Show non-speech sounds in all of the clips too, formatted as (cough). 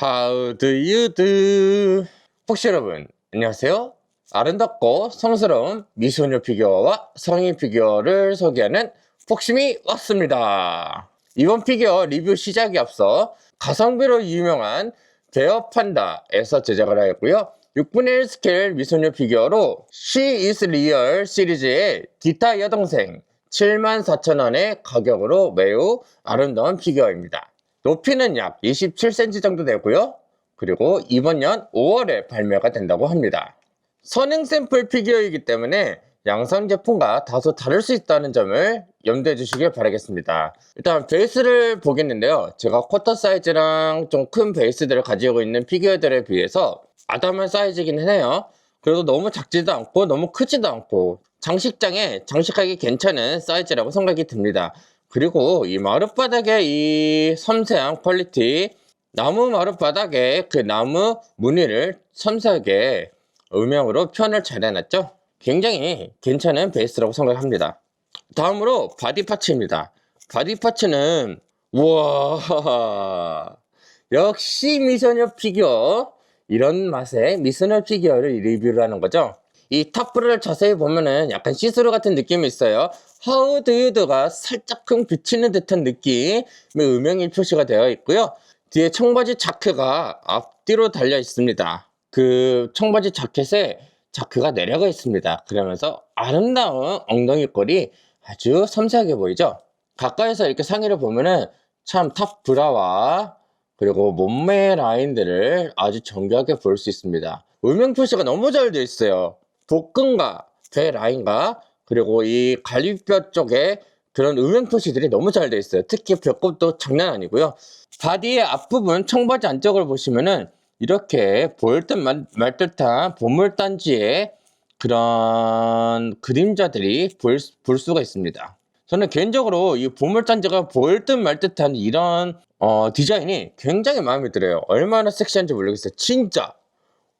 How do you do? 혹시 여러분 안녕하세요. 아름답고 성스러운 미소녀 피규어와 성인 피규어를 소개하는 폭심이 왔습니다. 이번 피규어 리뷰 시작에 앞서 가성비로 유명한 베어 판다에서 제작을 하였고요. 6분의 1 스케일 미소녀 피규어로 She is Real 시리즈의 기타 여동생 74,000원의 가격으로 매우 아름다운 피규어입니다. 높이는 약 27cm 정도 되고요. 그리고 이번 년 5월에 발매가 된다고 합니다. 선행 샘플 피규어이기 때문에 양산 제품과 다소 다를 수 있다는 점을 염두해 주시길 바라겠습니다. 일단 베이스를 보겠는데요. 제가 쿼터 사이즈랑 좀 큰 베이스들을 가지고 있는 피규어들에 비해서 아담한 사이즈이긴 해요. 그래도 너무 작지도 않고 너무 크지도 않고 장식장에 장식하기 괜찮은 사이즈라고 생각이 듭니다. 그리고 이 마룻바닥의 이 섬세한 퀄리티 나무 마룻바닥에 그 나무 무늬를 섬세하게 음영으로 표현을 잘 해놨죠? 굉장히 괜찮은 베이스라고 생각합니다. 다음으로 바디 파츠입니다. 바디 파츠는 우와 (laughs) 역시 미소녀 피규어 이런 맛의 미소녀 피규어를 리뷰를 하는 거죠. 이 탑브를 자세히 보면은 약간 시스루 같은 느낌이 있어요. 하우드유드가 살짝쿵 비치는 듯한 느낌의 음영이 표시가 되어 있고요. 뒤에 청바지 자크가 앞뒤로 달려 있습니다. 그 청바지 자켓에 자크가 내려가 있습니다. 그러면서 아름다운 엉덩이 꼴이 아주 섬세하게 보이죠? 가까이서 이렇게 상의를 보면은 참 탑 브라와 그리고 몸매 라인들을 아주 정교하게 볼 수 있습니다. 음영 표시가 너무 잘 되어 있어요. 복근과 배 라인과 그리고 이 갈비뼈 쪽에 그런 음영 표시들이 너무 잘 되어 있어요. 특히 배꼽도 장난 아니고요. 바디의 앞부분 청바지 안쪽을 보시면은 이렇게 보일 듯 말 듯한 보물단지의 그런 그림자들이 볼, 볼 수가 있습니다. 저는 개인적으로 이 보물단지가 보일 듯 말 듯한 이런 어, 디자인이 굉장히 마음에 들어요. 얼마나 섹시한지 모르겠어요. 진짜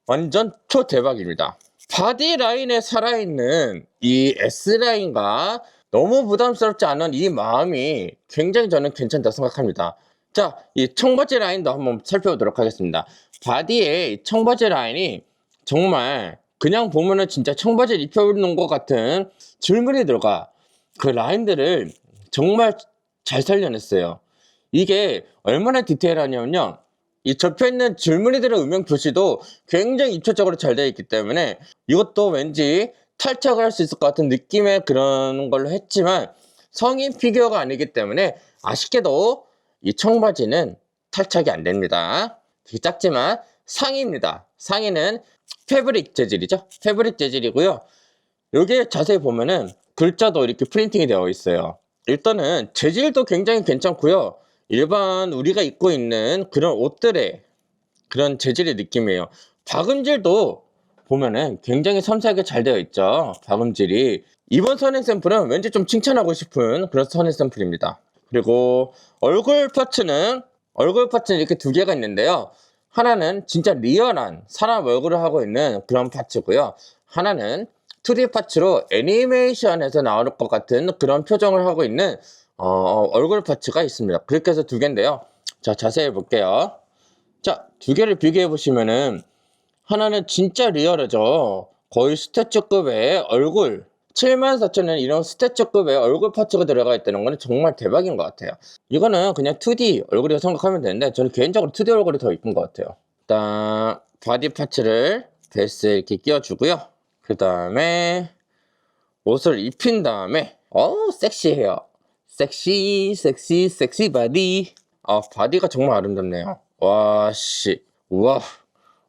완전 초대박입니다. 바디 라인에 살아있는 이 S라인과 너무 부담스럽지 않은 이 마음이 굉장히 저는 괜찮다 생각합니다. 자, 이 청바지 라인도 한번 살펴보도록 하겠습니다. 바디의 청바지 라인이 정말 그냥 보면은 진짜 청바지를 입혀놓은 것 같은 줄무늬 들어가 그 라인들을 정말 잘 살려냈어요. 이게 얼마나 디테일하냐면요. 이 접혀있는 줄무늬들의 음영 표시도 굉장히 입체적으로 잘 되어 있기 때문에 이것도 왠지 탈착을 할 수 있을 것 같은 느낌의 그런 걸로 했지만 성인 피규어가 아니기 때문에 아쉽게도 이 청바지는 탈착이 안 됩니다. 되게 작지만 상의입니다. 상의는 패브릭 재질이죠. 패브릭 재질이고요. 여기에 자세히 보면은 글자도 이렇게 프린팅이 되어 있어요. 일단은 재질도 굉장히 괜찮고요. 일반 우리가 입고 있는 그런 옷들의 그런 재질의 느낌이에요. 박음질도 보면은 굉장히 섬세하게 잘 되어 있죠. 박음질이. 이번 선행 샘플은 왠지 좀 칭찬하고 싶은 그런 선행 샘플입니다. 그리고 얼굴 파츠는 얼굴 파츠는 이렇게 두 개가 있는데요. 하나는 진짜 리얼한 사람 얼굴을 하고 있는 그런 파츠고요. 하나는 2D 파츠로 애니메이션에서 나올 것 같은 그런 표정을 하고 있는 어, 얼굴 파츠가 있습니다. 그렇게 해서 두 개인데요. 자, 자세히 볼게요. 자, 두 개를 비교해 보시면은 하나는 진짜 리얼하죠. 거의 스태츄급의 얼굴 74,000원 이런 스태츄급의 얼굴 파츠가 들어가 있다는 거는 정말 대박인 것 같아요. 이거는 그냥 2D 얼굴이라고 생각하면 되는데 저는 개인적으로 2D 얼굴이 더 이쁜 것 같아요. 일단 바디 파츠를 베이스에 이렇게 끼워주고요. 그 다음에 옷을 입힌 다음에 어우 섹시해요. 섹시 섹시 섹시 바디 아 바디가 정말 아름답네요. 와씨 우와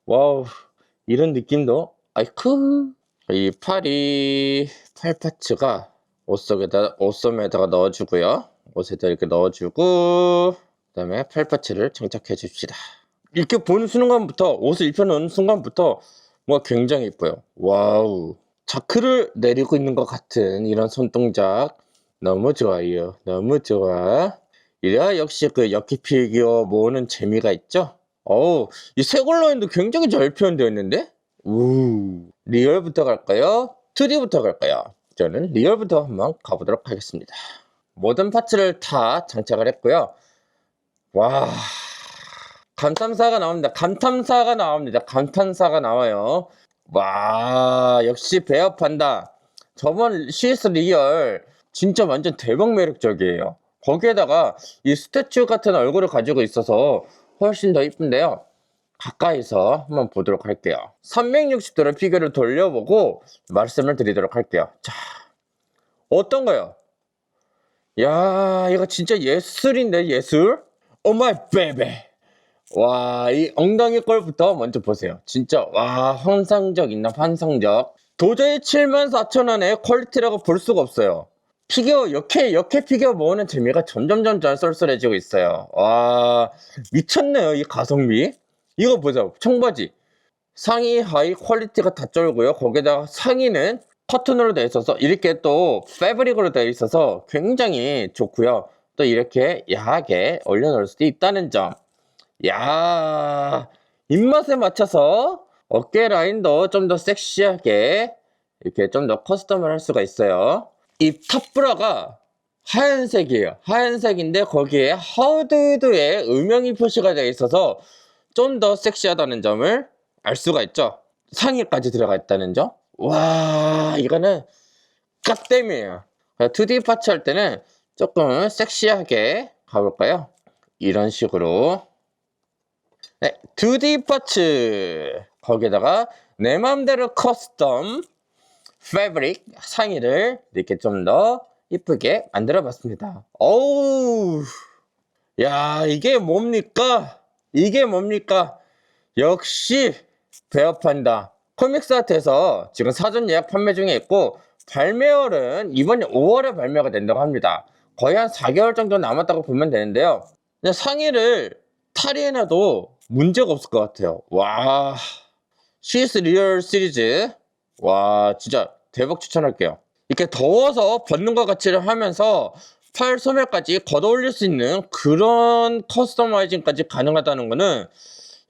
와우 이런 느낌도 아이쿠 이 팔이 팔 파츠가 옷 속에다 옷섬에다가 넣어주고요. 옷에다 이렇게 넣어주고 그 다음에 팔 파츠를 장착해 줍시다. 이렇게 보는 순간부터 옷을 입혀놓은 순간부터 뭔가 굉장히 이뻐요. 와우 자크를 내리고 있는 것 같은 이런 손동작 너무 좋아요. 너무 좋아. 이래야 역시 그 엽기 피규어 모으는 재미가 있죠. 어우 이 세골 라인도 굉장히 잘 표현되어 있는데 우 리얼부터 갈까요? 2D부터 갈까요? 저는 리얼부터 한번 가보도록 하겠습니다. 모든 파츠를 다 장착을 했고요. 와 감탄사가 나옵니다. 감탄사가 나옵니다. 감탄사가 나와요. 와, 역시 배합한다. 저번 CS 리얼 진짜 완전 대박 매력적이에요. 거기에다가 이 스태츄 같은 얼굴을 가지고 있어서 훨씬 더 이쁜데요. 가까이서 한번 보도록 할게요. 360도로 피규어를 돌려보고 말씀을 드리도록 할게요. 자, 어떤가요? 야, 이거 진짜 예술인데, 예술? 오 마이 베베. 와, 이 엉덩이 꼴부터 먼저 보세요. 진짜, 와, 환상적 있나, 환상적. 도저히 74,000원의 퀄리티라고 볼 수가 없어요. 피규어, 역해, 역해 피규어 모으는 재미가 점점점점 쏠쏠해지고 있어요. 와, 미쳤네요, 이 가성비. 이거 보세요. 청바지. 상의, 하의 퀄리티가 다 쩔고요. 거기다가 상의는 커튼으로 되어 있어서 이렇게 또 패브릭으로 되어 있어서 굉장히 좋고요. 또 이렇게 야하게 올려놓을 수도 있다는 점. 야 입맛에 맞춰서 어깨 라인도 좀 더 섹시하게 이렇게 좀 더 커스텀을 할 수가 있어요. 이 탑브라가 하얀색이에요. 하얀색인데 거기에 하우드의 음영이 표시가 되어 있어서 좀 더 섹시하다는 점을 알 수가 있죠. 상의까지 들어가 있다는 점. 와, 이거는 갓댐이에요. 2D 파츠 할 때는 조금 섹시하게 가볼까요? 이런 식으로. 네, 2D 파츠. 거기다가 내 맘대로 커스텀 패브릭 상의를 이렇게 좀 더 이쁘게 만들어 봤습니다. 어우, 야, 이게 뭡니까? 이게 뭡니까? 역시 배합한다. 코믹스 아트에서 지금 사전 예약 판매 중에 있고 발매월은 이번 5월에 발매가 된다고 합니다. 거의 한 4개월 정도 남았다고 보면 되는데요. 그냥 상의를 탈의해놔도 문제가 없을 것 같아요. 와, CS 리얼 시리즈. 와, 진짜 대박 추천할게요. 이렇게 더워서 벗는 것 같이를 하면서 팔 소매까지 걷어 올릴 수 있는 그런 커스터마이징까지 가능하다는 거는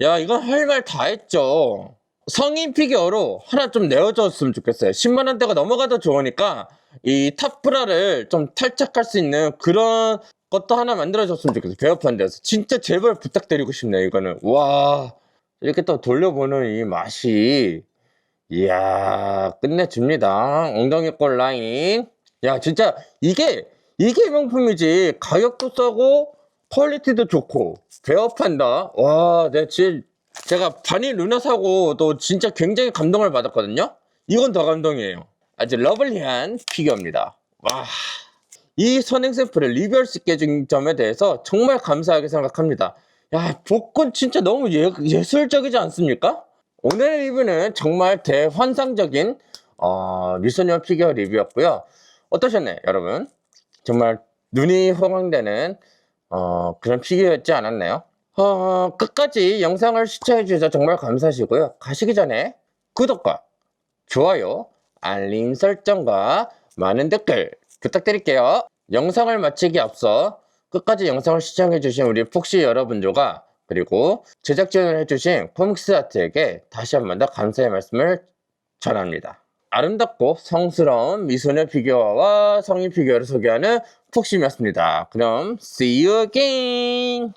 야, 이건 할 말 다 했죠. 성인 피규어로 하나 좀 내어줬으면 좋겠어요. 10만 원대가 넘어가도 좋으니까 이 탑브라를 좀 탈착할 수 있는 그런 것도 하나 만들어줬으면 좋겠어요. 배합한 데서. 진짜 제발 부탁드리고 싶네요, 이거는. 와, 이렇게 또 돌려보는 이 맛이, 이야, 끝내줍니다. 엉덩이 꼴 라인. 야, 진짜 이게, 이게 명품이지. 가격도 싸고, 퀄리티도 좋고, 배합한다. 와, 내 진짜 제가 바니 루나 사고도 진짜 굉장히 감동을 받았거든요. 이건 더 감동이에요. 아주 러블리한 피규어입니다. 와. 이 선행 샘플을 리뷰할 수 있게 해준 점에 대해서 정말 감사하게 생각합니다. 야, 복근 진짜 너무 예, 예술적이지 않습니까? 오늘 리뷰는 정말 대환상적인 어, 미소녀 피규어 리뷰였고요. 어떠셨나요, 여러분? 정말 눈이 호강되는 어, 그런 피규어였지 않았나요? 어, 끝까지 영상을 시청해 주셔서 정말 감사하시고요. 가시기 전에 구독과 좋아요, 알림 설정과 많은 댓글 부탁드릴게요. 영상을 마치기 앞서 끝까지 영상을 시청해 주신 우리 폭시 여러분들과 그리고 제작 지원을 해주신 코믹스 아트에게 다시 한 번 더 감사의 말씀을 전합니다. 아름답고 성스러운 미소녀 피규어와 성인 피규어를 소개하는 폭심이었습니다. 그럼 see you again.